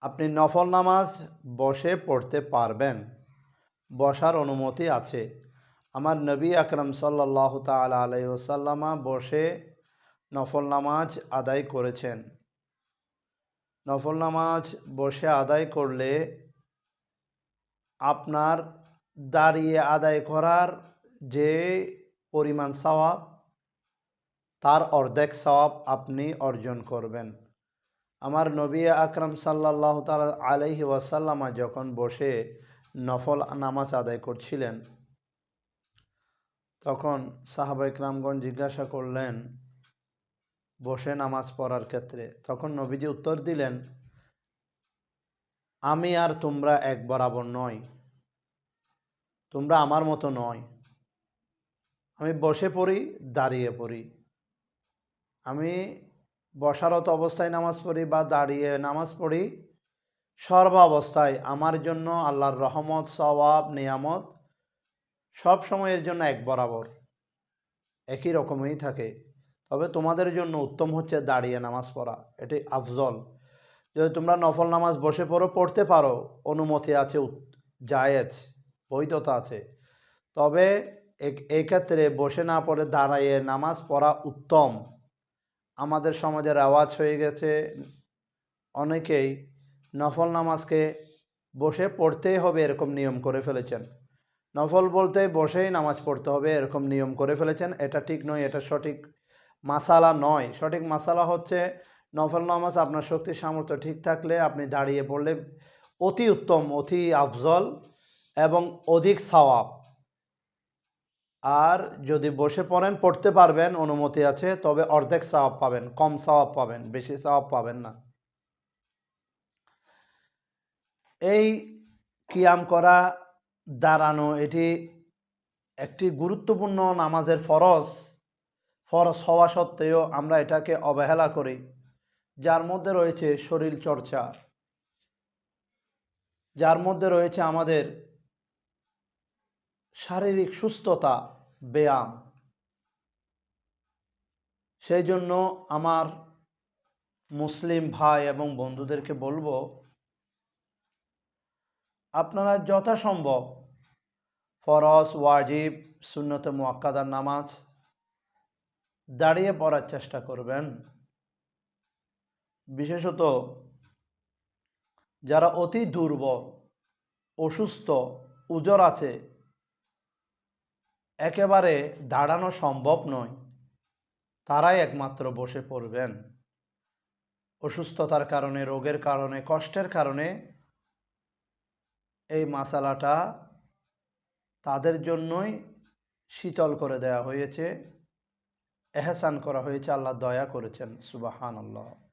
আপনি নফল নামাজ বসে পড়তে পারবেন। বসার অনুমতি আছে। আমার নবী আকরম সাল্লাহ তাল আলাইসাল্লামা বসে নফল নামাজ আদায় করেছেন। নফল নামাজ বসে আদায় করলে আপনার দাঁড়িয়ে আদায় করার যে পরিমাণ সওয়াব, তার অর্ধেক সওয়াব আপনি অর্জন করবেন। আমার নবী আকরম সাল্লাহ তাল আলহি ওয়াসাল্লামা যখন বসে নফল নামাজ আদায় করছিলেন, তখন সাহাবা ইকরামগণ জিজ্ঞাসা করলেন, বসে নামাজ পড়ার ক্ষেত্রে? তখন নবীজি উত্তর দিলেন, আমি আর তোমরা এক বরাবর নয় তোমরা আমার মতো নয় আমি বসে পড়ি, দাঁড়িয়ে পড়ি। আমি বসারত অবস্থায় নামাজ পড়ি বা দাঁড়িয়ে নামাজ পড়ি, সর্বাবস্থায় আমার জন্য আল্লাহর রহমত, সওয়াব, নিয়ামত সব সময়ের জন্য এক বরাবর। একই রকমই থাকে। তবে তোমাদের জন্য উত্তম হচ্ছে দাঁড়িয়ে নামাজ পড়া। এটি আফজল। যদি তোমরা নফল নামাজ বসে পড়ো, পড়তে পারো। অনুমতি আছে জায়েজ, বৈধতা আছে। তবে এই ক্ষেত্রে বসে না পড়ে দাঁড়াইয়ে নামাজ পড়া উত্তম। আমাদের সমাজের আওয়াজ হয়ে গেছে। অনেকেই নফল নামাজকে বসে পড়তেই হবে এরকম নিয়ম করে ফেলেছেন। নফল বলতে বসেই নামাজ পড়তে হবে এরকম নিয়ম করে ফেলেছেন। এটা ঠিক নয়, এটা সঠিক মাসালা নয়। সঠিক মাসালা হচ্ছে নফল নামাজ আপনার শক্তি সামর্থ্য ঠিক থাকলে আপনি দাঁড়িয়ে পড়লে অতি উত্তম, অতি আফজল এবং অধিক সওয়াব। আর যদি বসে পড়েন, পড়তে পারবেন, অনুমতি আছে, তবে অর্ধেক সওয়াব পাবেন, কম সওয়াব পাবেন, বেশি সওয়াব পাবেন না। এই কিয়াম করা দাঁড়ানো, এটি একটি গুরুত্বপূর্ণ নামাজের ফরজ। ফরজ হওয়া সত্ত্বেও আমরা এটাকে অবহেলা করি, যার মধ্যে রয়েছে শরীর চর্চা। যার মধ্যে রয়েছে আমাদের শারীরিক সুস্থতা ব্যায়াম সেই জন্য আমার মুসলিম ভাই এবং বন্ধুদেরকে বলব, আপনারা যথাসম্ভব ফরজ, ওয়াজিব, সুন্নত মোয়াক্কাদার নামাজ দাঁড়িয়ে পড়ার চেষ্টা করবেন। বিশেষত যারা অতি দুর্বল, অসুস্থ, উজর আছে একেবারে দাঁড়ানো সম্ভব নয়। তারাই একমাত্র বসে পড়বেন। অসুস্থতার কারণে, রোগের কারণে, কষ্টের কারণে এই মাসালাটা তাদের জন্যই শীতল করে দেয়া হয়েছে। এহসান করা হয়েছে, আল্লাহ দয়া করেছেন। সুবাহান আল্লাহ